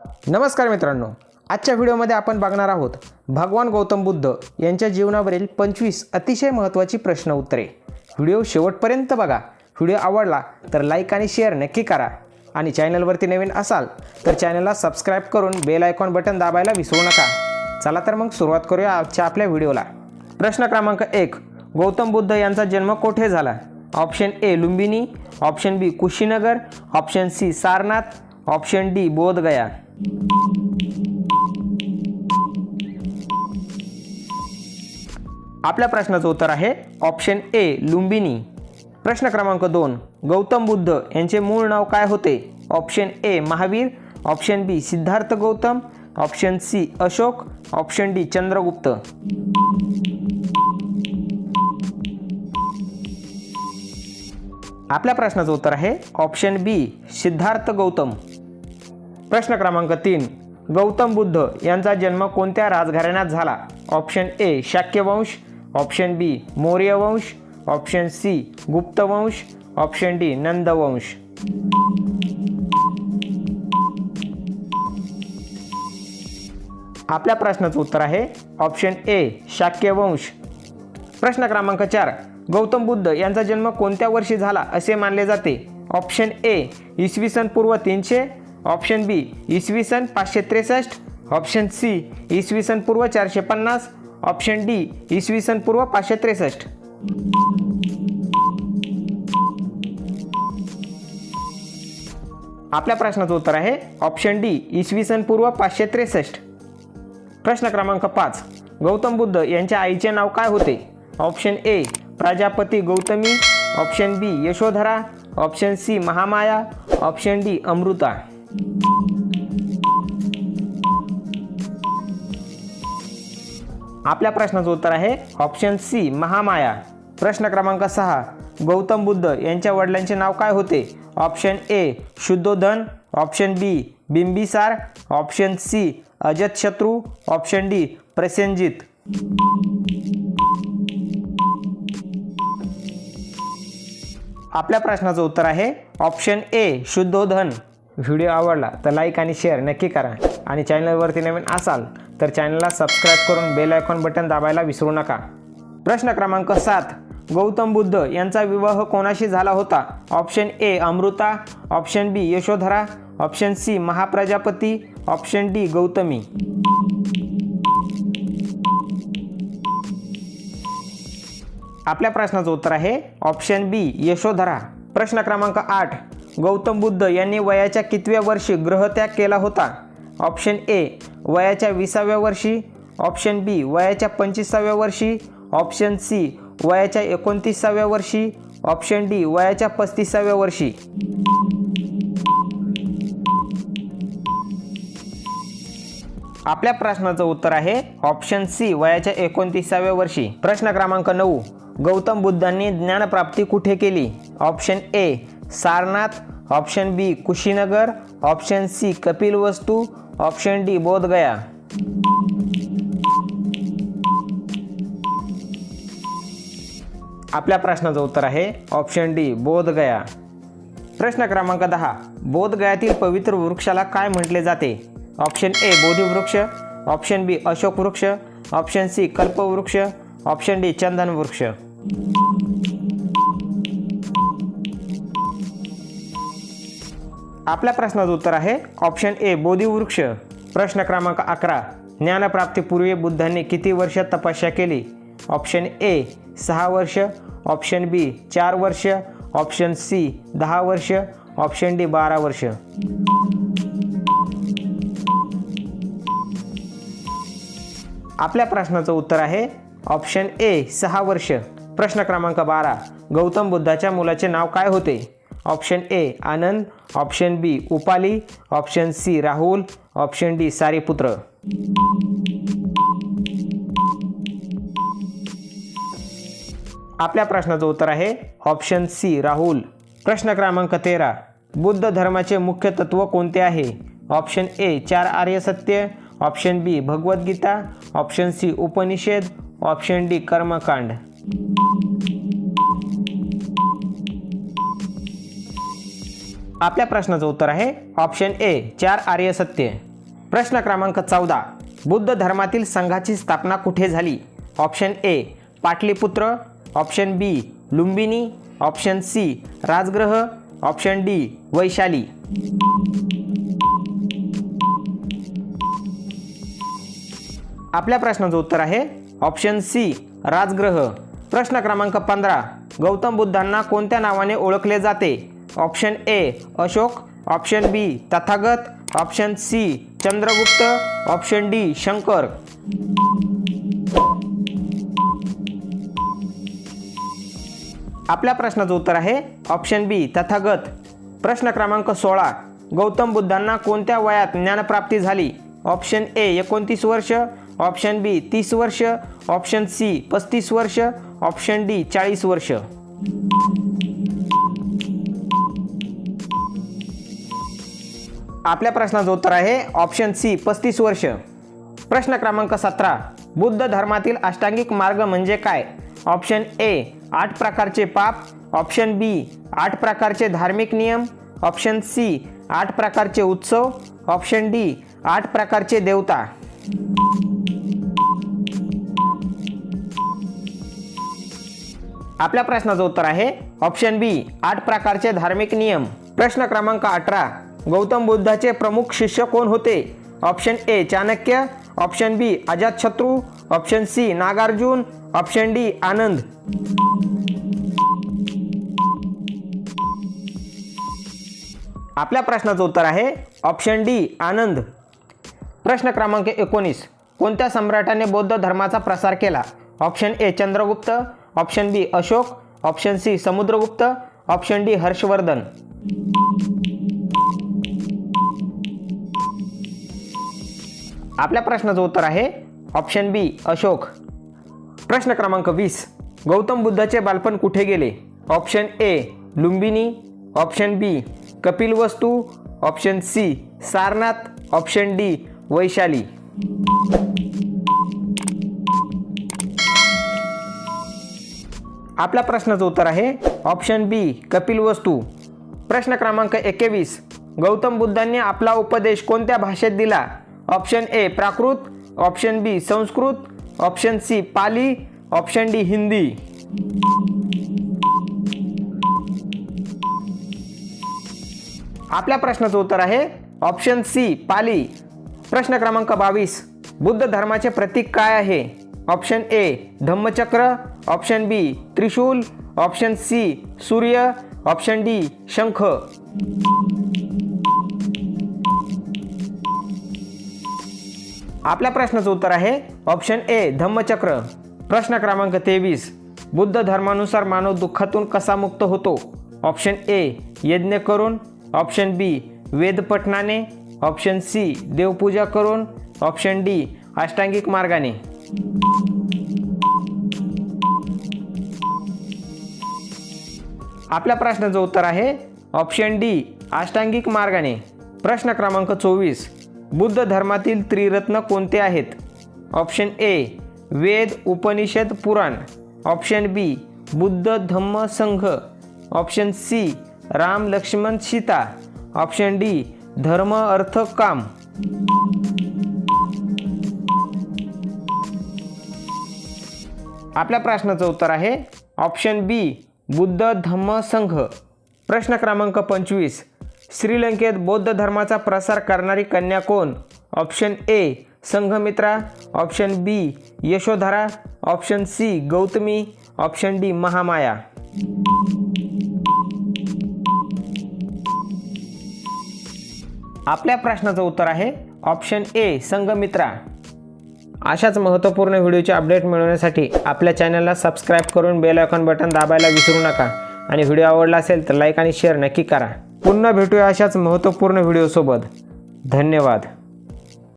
नमस्कार मित्रांनो आजच्या व्हिडिओमध्ये आपण बघणार आहोत भगवान गौतम बुद्ध यांच्या जीवनावरील पंचवीस अतिशय महत्त्वाची प्रश्न उत्तरे. व्हिडिओ शेवटपर्यंत बघा. व्हिडिओ आवडला तर लाईक आणि शेअर नक्की करा. आणि चॅनलवरती नवीन असाल तर चॅनलला सबस्क्राईब करून बेल आयकॉन बटन दाबायला विसरू नका. चला तर मग सुरुवात करूया आजच्या आपल्या व्हिडिओला. प्रश्न क्रमांक एक गौतम बुद्ध यांचा जन्म कोठे झाला? Option A Lumbini option B Kushinagar option C Sarnath option D Bodhgaya. आपल्या प्रश्नाचं उत्तर आहे ऑप्शन ए लुंबिनी प्रश्न क्रमांक दोन गौतम बुद्ध यांचे मूळ नाव काय होते? Option A Mahavir. Option B Siddharth Gautam. Option C Ashok. Option D Chandragupta. आपल्या प्रश्नाचं उत्तर आहे ऑप्शन बी सिद्धार्थ गौतम. प्रश्न क्रमांक तीन. गौतम बुद्ध यांचा जन्म कोणत्या राजघराण्यात झाला? ऑप्शन ए शाक्यवंश. ऑप्शन बी मौर्यवंश. ऑप्शन सी गुप्तवंश. ऑप्शन डी नंदवंश. आपल्या प्रश्नाचं उत्तर आहे ऑप्शन ए शाक्यवंश. प्रश्न क्रमांक चार. गौतम बुद्ध यांचा जन्म कोणत्या वर्षी झाला असे मानले जाते? ऑप्शन ए इसवी सन पूर्व तीनशे ऑप्शन बी इसवी सन पाचशे त्रेसष्ट. ऑप्शन सी इसवी सन पूर्व चारशे पन्नास. ऑप्शन डी इसवी सन पूर्व पाचशे त्रेसष्ट. आपल्या प्रश्नाचं उत्तर आहे ऑप्शन डी इसवी सन पूर्व पाचशे त्रेसष्ट. प्रश्न क्रमांक पाच गौतम बुद्ध यांच्या आईचे नाव काय होते? Option A Prajapati Gautami. Option B Yashodhara. Option C Mahamaya. Option D Amrita. आपल्या प्रश्नाचं उत्तर आहे ऑप्शन सी महामाया. प्रश्न क्रमांक सहा गौतम बुद्ध यांच्या वडिलांचे नाव काय होते? Option A Shuddhodana option B Bimbisara option C Ajatashatru option D Prasenajit. आपल्या प्रश्नाचं उत्तर आहे ऑप्शन ए शुद्धोधन. व्हिडिओ आवडला तर लाईक आणि शेअर नक्की करा. आणि चॅनलवरती नवीन असाल तर चॅनलला सबस्क्राईब करून बेल आयकॉन बटन दाबायला विसरू नका. प्रश्न क्रमांक सात. गौतम बुद्ध यांचा विवाह कोणाशी झाला होता? Option A Amrita. Option B Yashodhara. Option C Mahaprajapati. Option D Gautami. आपल्या प्रश्नाचं उत्तर आहे ऑप्शन बी यशोधरा. प्रश्न क्रमांक आठ. गौतम बुद्ध यांनी वयाच्या कितव्या वर्षी ग्रहत्याग केला होता? ऑप्शन ए वयाच्या विसाव्या वर्षी. ऑप्शन बी वयाच्या पंचवीसाव्या वर्षी. ऑप्शन सी वयाच्या एकोणतीसाव्या वर्षी. ऑप्शन डी वयाच्या पस्तीसाव्या वर्षी. आपल्या प्रश्नाचं उत्तर आहे ऑप्शन सी वयाच्या एकोणतीसाव्या वर्षी. प्रश्न क्रमांक नऊ गौतम बुद्धांनी ज्ञानप्राप्ती कुठे केली? Option A Sarnath option B Kushinagar. Option C Kapilvastu. Option D Bodhgaya. आपल्या प्रश्नाचं उत्तर आहे ऑप्शन डी बोधगया. प्रश्न क्रमांक दहा बोधगयातील पवित्र वृक्षाला काय म्हटले जाते? ऑप्शन ए बोधिवृक्ष. ऑप्शन बी अशोक वृक्ष ऑप्शन सी कल्पवृक्ष. ऑप्शन डी चंदन वृक्ष आपल्या प्रश्नाचं उत्तर आहे ऑप्शन ए बोधिवृक्ष. प्रश्न क्रमांक अकरा ज्ञानप्राप्तीपूर्वी बुद्धांनी किती वर्ष तपस्या केली? ऑप्शन ए सहा वर्ष. ऑप्शन बी चार वर्ष. ऑप्शन सी दहा वर्ष. ऑप्शन डी बारा वर्ष. आपल्या प्रश्नाचं उत्तर आहे ऑप्शन ए सहा वर्ष. प्रश्न क्रमांक बारा गौतम बुद्धाच्या मुलाचे नाव काय होते? Option A Anand option B Upali option C Rahul option D Sariputra. आपल्या प्रश्नाचं उत्तर आहे ऑप्शन सी राहुल. प्रश्न क्रमांक तेरा. बुद्ध धर्माचे मुख्य तत्व कोणते आहे? ऑप्शन ए चार आर्य सत्य option B Bhagavad Gita option C Upanishad option D कर्मकांड. आपल्या प्रश्नाचं उत्तर आहे ऑप्शन ए चार आर्य सत्य. प्रश्न क्रमांक चौदा बुद्ध धर्मातील संघाची स्थापना कुठे झाली? Option A Pataliputra option B Lumbini option C Rajgriha option D Vaishali. आपल्या प्रश्नाचं उत्तर आहे ऑप्शन सी राजग्रह. प्रश्न क्रमांक पंधरा गौतम बुद्धांना कोणत्या नावाने ओळखले जाते? Option A Ashoka option B Tathagata option C Chandragupta option D Shankar. आपल्या प्रश्नाचं उत्तर आहे ऑप्शन बी तथागत. प्रश्न क्रमांक सोळा गौतम बुद्धांना कोणत्या वयात ज्ञानप्राप्ती झाली? ऑप्शन ए एकोणतीस वर्ष ऑप्शन बी तीस वर्ष ऑप्शन सी पस्तीस वर्ष ऑप्शन डी चाळीस वर्ष. आपल्या प्रश्नाचं उत्तर आहे ऑप्शन सी पस्तीस वर्ष. प्रश्न क्रमांक सतरा बुद्ध धर्मातील अष्टांगिक मार्ग म्हणजे काय? ऑप्शन ए आठ प्रकारचे पाप. ऑप्शन बी आठ प्रकारचे धार्मिक नियम. ऑप्शन सी आठ प्रकारचे उत्सव. ऑप्शन डी आठ प्रकारचे देवता. आपल्या प्रश्नाचं उत्तर आहे ऑप्शन बी आठ प्रकारचे धार्मिक नियम. प्रश्न क्रमांक अठरा गौतम बुद्धाचे प्रमुख शिष्य कोण होते? Option A Chanakya. Option B Ajatashatru. Option C Nagarjuna. Option D Ananda. आपल्या प्रश्नाचं उत्तर आहे ऑप्शन डी आनंद. प्रश्न क्रमांक एकोणीस. कोणत्या सम्राटाने बौद्ध धर्माचा प्रसार केला? Option A Chandragupta. Option B Ashoka. Option C Samudragupta. Option D Harshavardhana. आपल्या प्रश्नाचं उत्तर आहे ऑप्शन बी अशोक. प्रश्न क्रमांक वीस गौतम बुद्धाचे बालपण कुठे गेले? Option A Lumbini. Option B Kapilavastu option C Sarnath. Option D Vaishali. आपल्या प्रश्नाचं उत्तर आहे ऑप्शन बी कपिलवस्तू प्रश्न क्रमांक एकवीस गौतम बुद्धांनी आपला उपदेश कोणत्या भाषेत दिला? Option A Prakrit option B Sanskrit option C Pali option D Hindi. आपल्या प्रश्नाचं उत्तर आहे ऑप्शन सी पाली. प्रश्न क्रमांक बावीस. बुद्ध धर्माचे प्रतीक काय आहे? Option A Dhammachakra option B trishul option C सूर्य ऑप्शन डी शंख. आपल्या प्रश्नाचं उत्तर आहे ऑप्शन ए धम्मचक्र. प्रश्न क्रमांक तेवीस बुद्ध धर्मानुसार मानव दुःखातून कसा मुक्त होतो? ऑप्शन ए यज्ञ करून. ऑप्शन बी वेदपठणाने. ऑप्शन सी देवपूजा करून. ऑप्शन डी अष्टांगिक मार्गाने. आपल्या प्रश्नाचं उत्तर आहे ऑप्शन डी अष्टांगिक मार्गाने. प्रश्न क्रमांक चोवीस बुद्ध धर्मातील त्रिरत्न कोणते आहेत? ऑप्शन ए वेद उपनिषद पुराण. Option B Buddha Dhamma Sangha. Option C Ram Lakshman Sita. Option D dharma artha kama. आपल्या प्रश्नाचं उत्तर आहे ऑप्शन बी बुद्ध धम्म संघ. प्रश्न क्रमांक पंचवीस. श्रीलंकेत बौद्ध धर्माचा प्रसार करणारी कन्या कोण? Option A Sanghamitra. Option B Yashodhara. Option C Gautami. Option D Mahamaya. आपल्या प्रश्नाचं उत्तर आहे ऑप्शन ए संघमित्रा. अशाच महत्त्वपूर्ण व्हिडिओचे अपडेट मिळवण्यासाठी आपल्या चॅनलला सबस्क्राईब करून बेल आयकॉन बटन दाबायला विसरू नका. आणि व्हिडिओ आवडला असेल तर लाईक आणि शेअर नक्की करा. पुन्हा भेटूया अशाच महत्त्वपूर्ण व्हिडिओसोबत. धन्यवाद.